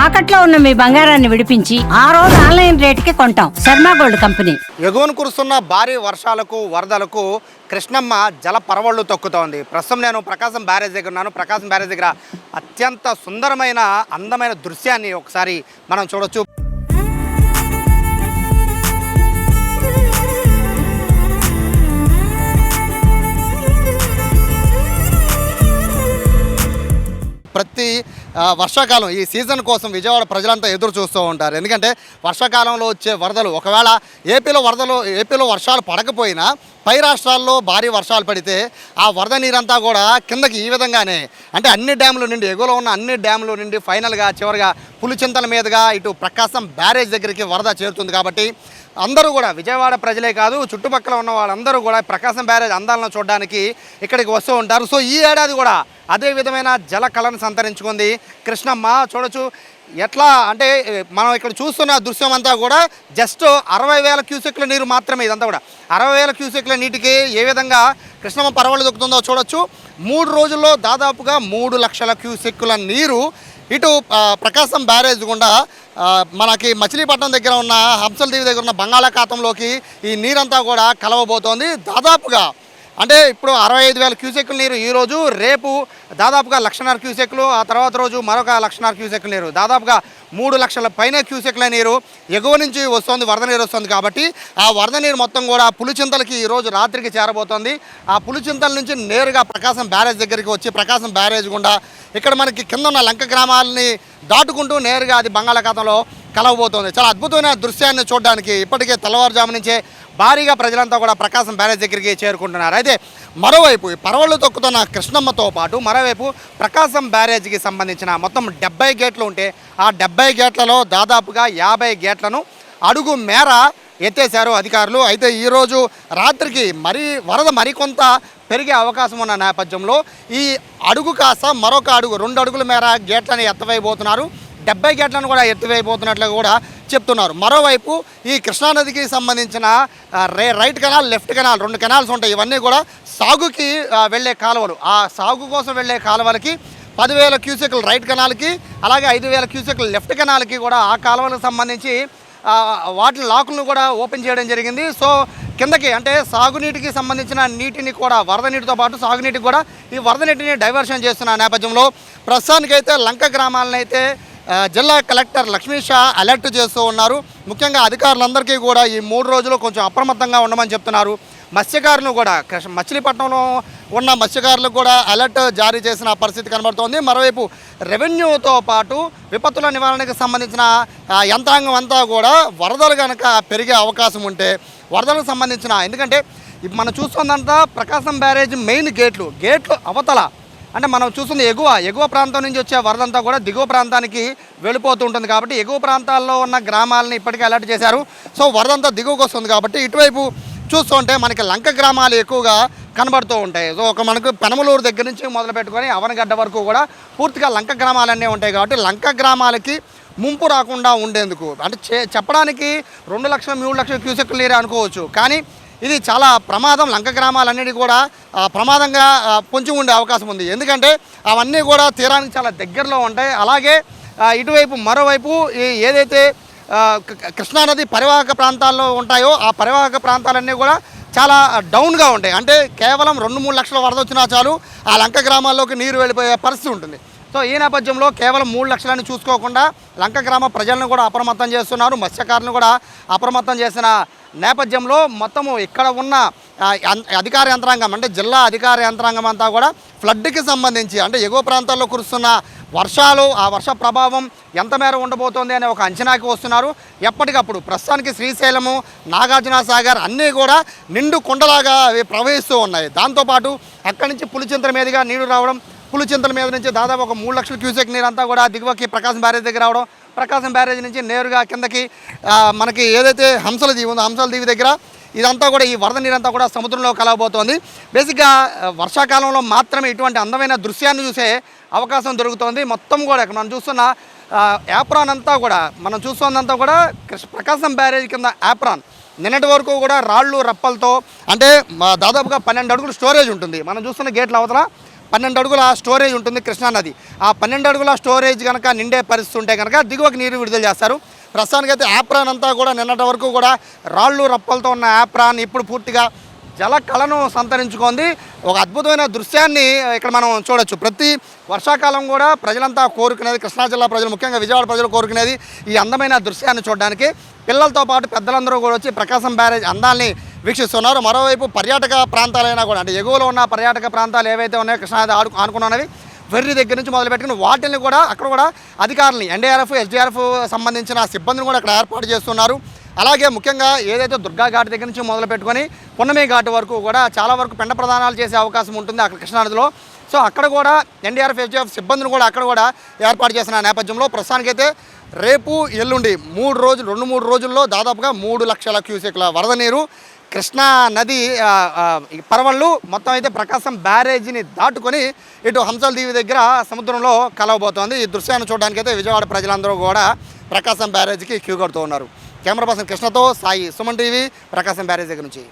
తాకట్లో ఉన్న మీ బంగారాన్ని విడిపించి ఆ రోజు ఆన్లైన్ రేటుకి కొంటాం. Sharma gold company. ఎగువను కురుస్తున్న భారీ వర్షాలకు వరదలకు కృష్ణమ్మ జల పరవళ్ళు తొక్కుతోంది. ప్రస్తుతం నేను ప్రకాశం బ్యారేజ్ దగ్గర ఉన్నాను. ప్రకాశం బ్యారేజ్ దగ్గర అత్యంత సుందరమైన అందమైన దృశ్యాన్ని ఒకసారి మనం చూడొచ్చు. ప్రతి వర్షాకాలం ఈ సీజన్ కోసం విజయవాడ ప్రజలంతా ఎదురు చూస్తూ ఉంటారు. ఎందుకంటే వర్షాకాలంలో వచ్చే వరదలు ఒకవేళ ఏపీలో వరదలు ఏపీలో వర్షాలు పడకపోయినా పై రాష్ట్రాల్లో భారీ వర్షాలు పడితే ఆ వరద నీరంతా కూడా కిందకి ఈ విధంగానే అంటే అన్ని డ్యాముల నుండి ఎగువలో ఉన్న అన్ని డ్యాముల నుండి ఫైనల్గా చివరిగా పులిచింతల మీదుగా ఇటు ప్రకాశం బ్యారేజ్ దగ్గరికి వరద చేరుతుంది కాబట్టి అందరూ కూడా విజయవాడ ప్రజలే కాదు చుట్టుపక్కల ఉన్న వాళ్ళందరూ కూడా ప్రకాశం బ్యారేజ్ అందాలను చూడడానికి ఇక్కడికి వస్తూ ఉంటారు. సో ఈ ఏడాది కూడా అదే విధమైన జల కళను సంతరించుకుంది. కృష్ణమ్మ చూడొచ్చు. ఎట్లా అంటే మనం ఇక్కడ చూస్తున్న దృశ్యం అంతా కూడా జస్ట్ అరవై వేల క్యూసెక్ల నీరు మాత్రమే ఇదంతా కూడా. అరవై వేల క్యూసెక్ల నీటికి ఏ విధంగా కృష్ణమ్మ పర్వాలు దొక్కుతుందో చూడొచ్చు. మూడు రోజుల్లో దాదాపుగా మూడు లక్షల క్యూసెక్కుల నీరు ఇటు ప్రకాశం బ్యారేజ్ గుండా మనకి మచిలీపట్నం దగ్గర ఉన్న హంసలదేవి దగ్గర ఉన్న బంగాళాఖాతంలోకి ఈ నీరంతా కూడా కలవబోతోంది. దాదాపుగా అంటే ఇప్పుడు అరవై ఐదు వేల క్యూసెక్కుల నీరు ఈరోజు రేపు దాదాపుగా లక్షన్నర క్యూసెక్లు ఆ తర్వాత రోజు మరొక లక్షన్నర క్యూసెక్లు నీరు దాదాపుగా మూడు లక్షల పైన క్యూసెక్ల నీరు ఎగువ నుంచి వస్తుంది వరద నీరు వస్తుంది కాబట్టి ఆ వరద నీరు మొత్తం కూడా పులిచింతలకి ఈ రోజు రాత్రికి చేరబోతోంది. ఆ పులిచింతల నుంచి నేరుగా ప్రకాశం బ్యారేజ్ దగ్గరికి వచ్చి ప్రకాశం బ్యారేజ్ గుండా ఇక్కడ మనకి కింద ఉన్న లంక గ్రామాలని దాటుకుంటూ నేరుగా అది బంగాళాఖాతంలో కలవబోతోంది. చాలా అద్భుతమైన దృశ్యాన్ని చూడడానికి ఇప్పటికే తెల్లవారుజాము నుంచే భారీగా ప్రజలంతా కూడా ప్రకాశం బ్యారేజ్ దగ్గరికి చేరుకుంటున్నారు. అయితే మరోవైపు పరవళ్ళు తొక్కుతున్న కృష్ణమ్మతో పాటు మరో మరోవైపు ప్రకాశం బ్యారేజ్కి సంబంధించిన మొత్తం డెబ్బై గేట్లు ఉంటే ఆ డెబ్బై గేట్లలో దాదాపుగా యాభై గేట్లను అడుగు మేర ఎత్తేశారు అధికారులు. అయితే ఈరోజు రాత్రికి మరీ వరద మరికొంత పెరిగే అవకాశం ఉన్న నేపథ్యంలో ఈ అడుగు కాస్త మరొక అడుగు రెండు అడుగుల మేర గేట్లను ఎత్తవేయబోతున్నారు. డెబ్బై గేట్లను కూడా ఎత్తివేయబోతున్నట్లు కూడా చెప్తున్నారు. మరోవైపు ఈ కృష్ణానదికి సంబంధించిన రైట్ కెనాల్ లెఫ్ట్ కెనాల్ రెండు కెనాల్స్ ఉంటాయి. ఇవన్నీ కూడా సాగుకి వెళ్ళే కాలువలు. ఆ సాగు కోసం వెళ్ళే కాలువలకి పదివేల క్యూసెక్లు రైట్ కెనాల్కి అలాగే ఐదు వేల క్యూసెక్లు లెఫ్ట్ కెనాల్కి కూడా ఆ కాలువలకు సంబంధించి వాటి లాకులను కూడా ఓపెన్ చేయడం జరిగింది. సో కిందకి అంటే సాగునీటికి సంబంధించిన నీటిని కూడా వరద నీటితో పాటు సాగునీటికి కూడా ఈ వరద నీటిని డైవర్షన్ చేస్తున్న నేపథ్యంలో ప్రస్తుతానికైతే లంక గ్రామాలనైతే జిల్లా కలెక్టర్ లక్ష్మీ షా అలర్ట్ చేస్తూ ఉన్నారు. ముఖ్యంగా అధికారులందరికీ కూడా ఈ మూడు రోజులు కొంచెం అప్రమత్తంగా ఉండమని చెప్తున్నారు. మత్స్యకారులు కూడా కృష్ణ- మచిలీపట్నంలో ఉన్న మత్స్యకారులకు కూడా అలర్ట్ జారీ చేసిన పరిస్థితి కనబడుతోంది. మరోవైపు రెవెన్యూతో పాటు విపత్తుల నివారణకు సంబంధించిన యంత్రాంగం అంతా కూడా వరదలు కనుక పెరిగే అవకాశం ఉంటే వరదలకు సంబంధించిన ఎందుకంటే ఇప్పుడు మనం చూస్తుందంతా ప్రకాశం బ్యారేజ్ మెయిన్ గేట్లు గేట్లు అవతల అంటే మనం చూస్తుంది ఎగువ ఎగువ ప్రాంతం నుంచి వచ్చే వరదంతా కూడా దిగువ ప్రాంతానికి వెళ్ళిపోతూ ఉంటుంది కాబట్టి ఎగువ ప్రాంతాల్లో ఉన్న గ్రామాలని ఇప్పటికే అలర్ట్ చేశారు. సో వరదంతా దిగువకు వస్తుంది కాబట్టి ఇటువైపు చూస్తుంటే మనకి లంక గ్రామాలు ఎక్కువగా కనబడుతూ ఉంటాయి. సో ఒక మనకు పెనమలూరు దగ్గర నుంచి మొదలు పెట్టుకొని అవనగడ్డ వరకు కూడా పూర్తిగా లంక గ్రామాలన్నీ ఉంటాయి కాబట్టి లంక గ్రామాలకి ముంపు రాకుండా ఉండేందుకు. అంటే చే- చెప్పడానికి రెండు లక్షల మూడు లక్షల క్యూసెక్లు నీరే అనుకోవచ్చు. కానీ ఇది చాలా ప్రమాదం. లంక గ్రామాలన్నిటి కూడా ప్రమాదంగా పొంచి ఉండే అవకాశం ఉంది. ఎందుకంటే అవన్నీ కూడా తీరానికి చాలా దగ్గరలో ఉంటాయి. అలాగే ఇటువైపు మరోవైపు ఈ ఏదైతే కృష్ణానది పరివాహక ప్రాంతాల్లో ఉంటాయో ఆ పరివాహక ప్రాంతాలన్నీ కూడా చాలా డౌన్గా ఉంటాయి. అంటే కేవలం రెండు మూడు లక్షల వరద వచ్చినా చాలు ఆ లంక గ్రామాల్లోకి నీరు వెళ్ళిపోయే పరిస్థితి ఉంటుంది. సో ఈ నేపథ్యంలో కేవలం మూడు లక్షలని చూసుకోకుండా లంక గ్రామ ప్రజలను కూడా అప్రమత్తం చేస్తున్నారు. మత్స్యకారులను కూడా అప్రమత్తం చేసిన నేపథ్యంలో మొత్తము ఇక్కడ ఉన్న అధికార యంత్రాంగం అంటే జిల్లా అధికార యంత్రాంగం అంతా కూడా ఫ్లడ్కి సంబంధించి అంటే ఎగువ ప్రాంతాల్లో కురుస్తున్న వర్షాలు ఆ వర్ష ప్రభావం ఎంత మేర ఉండబోతోంది అనే ఒక అంచనాకి వస్తున్నారు. ఎప్పటికప్పుడు ప్రస్తుతానికి శ్రీశైలము నాగార్జున సాగర్ అన్నీ కూడా నిండు కొండలాగా అవి ప్రవహిస్తూ ఉన్నాయి. దాంతోపాటు అక్కడి నుంచి పులిచింతల మీదుగా నీరు రావడం పులిచింతల మీద నుంచి దాదాపు ఒక మూడు లక్షల క్యూసెక్ నీరు అంతా కూడా దిగువకి ప్రకాశం బ్యారేజ్ దగ్గర రావడం ప్రకాశం బ్యారేజ్ నుంచి నేరుగా కిందకి మనకి ఏదైతే హంసల దీవి ఉందో హంసల దీవి దగ్గర ఇదంతా కూడా ఈ వరద నీరంతా కూడా సముద్రంలో కలవబోతోంది. బేసిక్గా వర్షాకాలంలో మాత్రమే ఇటువంటి అందమైన దృశ్యాన్ని చూసే అవకాశం దొరుకుతోంది. మొత్తం కూడా ఇక్కడ మనం చూస్తున్న యాప్రాన్ అంతా కూడా మనం చూస్తున్నంతా కూడా కృష్ణ ప్రకాశం బ్యారేజ్ కింద యాప్రాన్ నిన్నటి వరకు కూడా రాళ్ళు రప్పలతో అంటే మా దాదాపుగా పన్నెండు అడుగులు స్టోరేజ్ ఉంటుంది. మనం చూస్తున్న గేట్ల అవతల పన్నెండు అడుగుల స్టోరేజ్ ఉంటుంది కృష్ణా నది. ఆ పన్నెండు అడుగుల స్టోరేజ్ కనుక నిండే పరిస్థితి ఉంటే కనుక దిగువకి నీరు విడుదల చేస్తారు. ప్రస్తుతానికైతే యాప్రాన్ అంతా కూడా నిన్నటి వరకు కూడా రాళ్ళు రప్పలతో ఉన్న యాప్రాన్ ఇప్పుడు పూర్తిగా జల కళను సంతరించుకుంది. ఒక అద్భుతమైన దృశ్యాన్ని ఇక్కడ మనం చూడొచ్చు. ప్రతి వర్షాకాలం కూడా ప్రజలంతా కోరుకునేది కృష్ణా జిల్లా ప్రజలు ముఖ్యంగా విజయవాడ ప్రజలు కోరుకునేది ఈ అందమైన దృశ్యాన్ని చూడడానికి. పిల్లలతో పాటు పెద్దలందరూ కూడా వచ్చి ప్రకాశం బ్యారేజ్ అందాల్ని వీక్షిస్తున్నారు. మరోవైపు పర్యాటక ప్రాంతాలైనా కూడా అంటే ఎగువలో ఉన్న పర్యాటక ప్రాంతాలు ఏవైతే ఉన్నాయో కృష్ణానది ఆడు ఆనుకున్నవి వెర్రి దగ్గర నుంచి మొదలుపెట్టుకుని వాటిని కూడా అక్కడ కూడా అధికారులని ఎన్డీఆర్ఎఫ్ ఎస్డీఆర్ఎఫ్ సంబంధించిన సిబ్బందిని కూడా అక్కడ ఏర్పాటు చేస్తున్నారు. అలాగే ముఖ్యంగా ఏదైతే దుర్గా ఘాట్ దగ్గర నుంచి మొదలు పెట్టుకొని పున్నమి ఘాట్ వరకు కూడా చాలా వరకు పెండ ప్రదానాలు చేసే అవకాశం ఉంటుంది అక్కడ కృష్ణానదిలో. సో అక్కడ కూడా ఎన్డీఆర్ఎఫ్ ఎస్డీఎఫ్ సిబ్బందిని కూడా అక్కడ కూడా ఏర్పాటు చేసిన నేపథ్యంలో ప్రస్తుతానికైతే రేపు ఎల్లుండి మూడు రోజులు రెండు మూడు రోజుల్లో దాదాపుగా మూడు లక్షల క్యూసెక్ల వరద నీరు కృష్ణా నది పరవళ్ళు మొత్తం అయితే ప్రకాశం బ్యారేజీని దాటుకొని ఇటు హంసల దీవి దగ్గర సముద్రంలో కలవబోతోంది. ఈ దృశ్యాన్ని చూడడానికి అయితే విజయవాడ ప్రజలందరూ కూడా ప్రకాశం బ్యారేజీకి క్యూ కడుతూ ఉన్నారు. కెమెరా పర్సన్ కృష్ణతో సాయి సుమన్ టీవీ ప్రకాశం బ్యారేజ్ దగ్గర నుంచి.